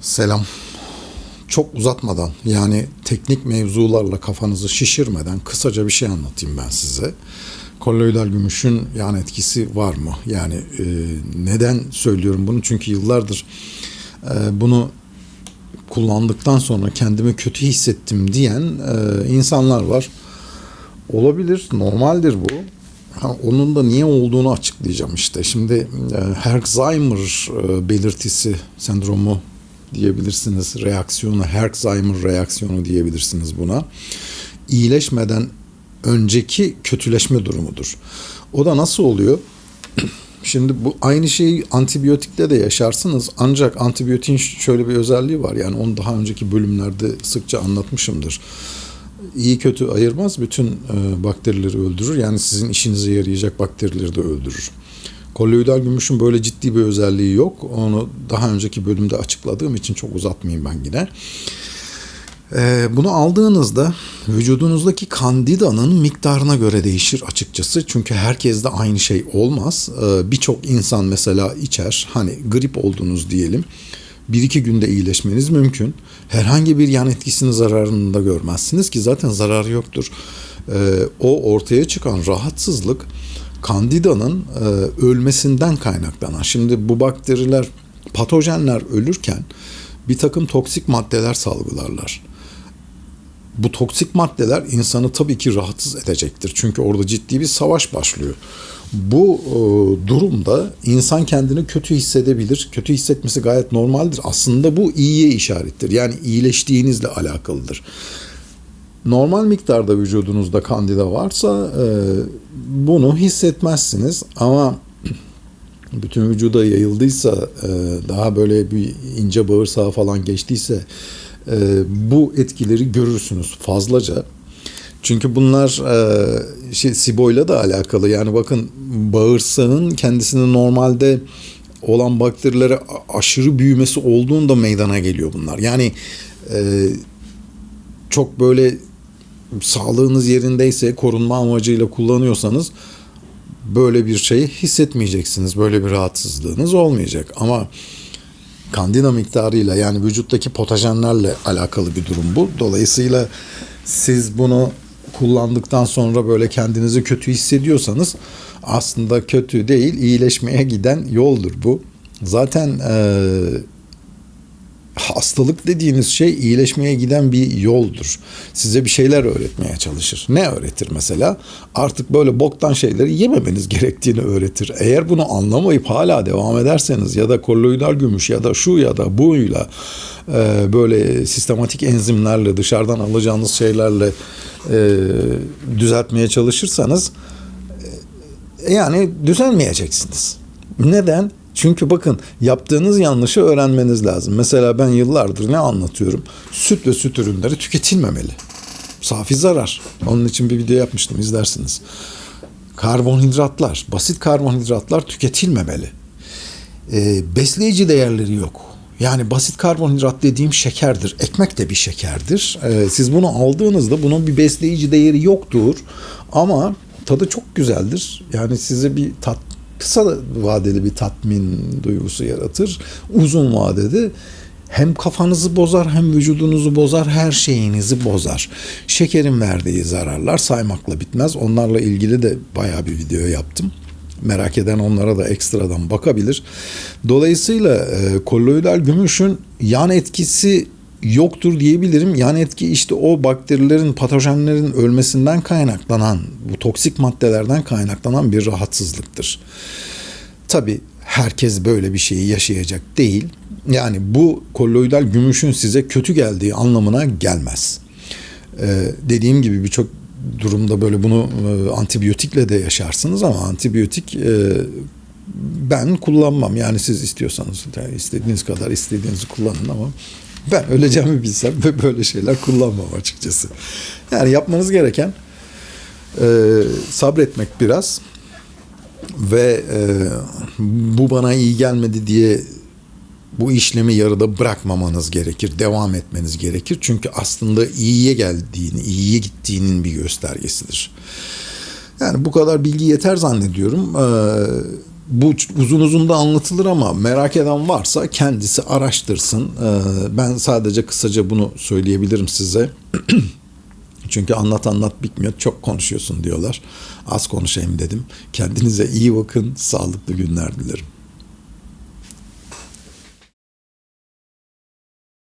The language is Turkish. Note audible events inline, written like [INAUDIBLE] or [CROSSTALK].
Selam. Çok uzatmadan yani teknik mevzularla kafanızı şişirmeden kısaca bir şey anlatayım ben size. Kolloidal gümüşün yan etkisi var mı? Yani e, neden söylüyorum bunu? Çünkü yıllardır e, bunu kullandıktan sonra kendimi kötü hissettim diyen e, insanlar var. Olabilir, normaldir bu. Ha, onun da niye olduğunu açıklayacağım işte. Şimdi e, Herxheimer e, belirtisi sendromu diyebilirsiniz. Reaksiyonu, Herxheimer reaksiyonu diyebilirsiniz buna. İyileşmeden önceki kötüleşme durumudur. O da nasıl oluyor? [CLEARS THROAT] Şimdi bu aynı şeyi antibiyotikle de yaşarsınız. Ancak antibiyotin şöyle bir özelliği var. Yani onu daha önceki bölümlerde sıkça anlatmışımdır. İyi kötü ayırmaz, bütün bakterileri öldürür. Yani sizin işinize yarayacak bakterileri de öldürür. Kolloidal gümüşün böyle ciddi bir özelliği yok. Onu daha önceki bölümde açıkladığım için çok uzatmayayım ben yine. Ee, bunu aldığınızda vücudunuzdaki kandidanın miktarına göre değişir açıkçası. Çünkü herkes de aynı şey olmaz. Ee, Birçok insan mesela içer. Hani grip oldunuz diyelim. Bir iki günde iyileşmeniz mümkün. Herhangi bir yan etkisini zararını da görmezsiniz ki zaten zararı yoktur. Ee, o ortaya çıkan rahatsızlık kandidanın e, ölmesinden kaynaklanan. Şimdi bu bakteriler patojenler ölürken bir takım toksik maddeler salgılarlar. Bu toksik maddeler insanı tabii ki rahatsız edecektir. Çünkü orada ciddi bir savaş başlıyor. Bu e, durumda insan kendini kötü hissedebilir. Kötü hissetmesi gayet normaldir. Aslında bu iyiye işarettir. Yani iyileştiğinizle alakalıdır. Normal miktarda vücudunuzda kandida varsa e, bunu hissetmezsiniz ama [CLEARS THROAT] bütün vücuda yayıldıysa e, daha böyle bir ince bağırsağa falan geçtiyse e, bu etkileri görürsünüz fazlaca. Çünkü bunlar e, şey siboyla da alakalı. Yani bakın bağırsağın kendisini normalde olan bakterilere aşırı büyümesi olduğunda meydana geliyor bunlar. Yani e, çok böyle sağlığınız yerindeyse korunma amacıyla kullanıyorsanız böyle bir şey hissetmeyeceksiniz. Böyle bir rahatsızlığınız olmayacak. Ama kandida miktarıyla yani vücuttaki patojenlerle alakalı bir durum bu. Dolayısıyla siz bunu kullandıktan sonra böyle kendinizi kötü hissediyorsanız aslında kötü değil iyileşmeye giden yoldur bu. Zaten eee hastalık dediğiniz şey iyileşmeye giden bir yoldur. Size bir şeyler öğretmeye çalışır. Ne öğretir mesela? Artık böyle boktan şeyleri yememeniz gerektiğini öğretir. Eğer bunu anlamayıp hala devam ederseniz ya da kolloidal gümüş ya da şu ya da buyla e, böyle sistematik enzimlerle dışarıdan alacağınız şeylerle e, düzeltmeye çalışırsanız e, yani düzelmeyeceksiniz. Neden? Çünkü bakın yaptığınız yanlışı öğrenmeniz lazım. Mesela ben yıllardır ne anlatıyorum? Süt ve süt ürünleri tüketilmemeli. Safi zarar. Onun için bir video yapmıştım izlersiniz. Karbonhidratlar, basit karbonhidratlar tüketilmemeli. Ee, besleyici değerleri yok. Yani basit karbonhidrat dediğim şekerdir. Ekmek de bir şekerdir. Ee, siz bunu aldığınızda bunun bir besleyici değeri yoktur. Ama tadı çok güzeldir. Yani size bir tat kısa vadeli bir tatmin duygusu yaratır. Uzun vadede hem kafanızı bozar hem vücudunuzu bozar her şeyinizi bozar. Şekerin verdiği zararlar saymakla bitmez. Onlarla ilgili de bayağı bir video yaptım. Merak eden onlara da ekstradan bakabilir. Dolayısıyla e, kolloidal gümüşün yan etkisi yoktur diyebilirim. Yan etki işte o bakterilerin, patojenlerin ölmesinden kaynaklanan, bu toksik maddelerden kaynaklanan bir rahatsızlıktır. Tabi herkes böyle bir şeyi yaşayacak değil. Yani bu kolloidal gümüşün size kötü geldiği anlamına gelmez. Ee, dediğim gibi birçok durumda böyle bunu e, antibiyotikle de yaşarsınız ama antibiyotik e, ben kullanmam. Yani siz istiyorsanız yani istediğiniz kadar istediğinizi kullanın ama ben öleceğimi bilsem ve [LAUGHS] böyle şeyler kullanmam açıkçası. Yani yapmanız gereken e, sabretmek biraz ve e, bu bana iyi gelmedi diye bu işlemi yarıda bırakmamanız gerekir. Devam etmeniz gerekir. Çünkü aslında iyiye geldiğini, iyiye gittiğinin bir göstergesidir. Yani bu kadar bilgi yeter zannediyorum. Ee, bu uzun uzun da anlatılır ama merak eden varsa kendisi araştırsın. Ee, ben sadece kısaca bunu söyleyebilirim size. [CLEARS THROAT] Çünkü anlat anlat bitmiyor. Çok konuşuyorsun diyorlar. Az konuşayım dedim. Kendinize iyi bakın. Sağlıklı günler dilerim.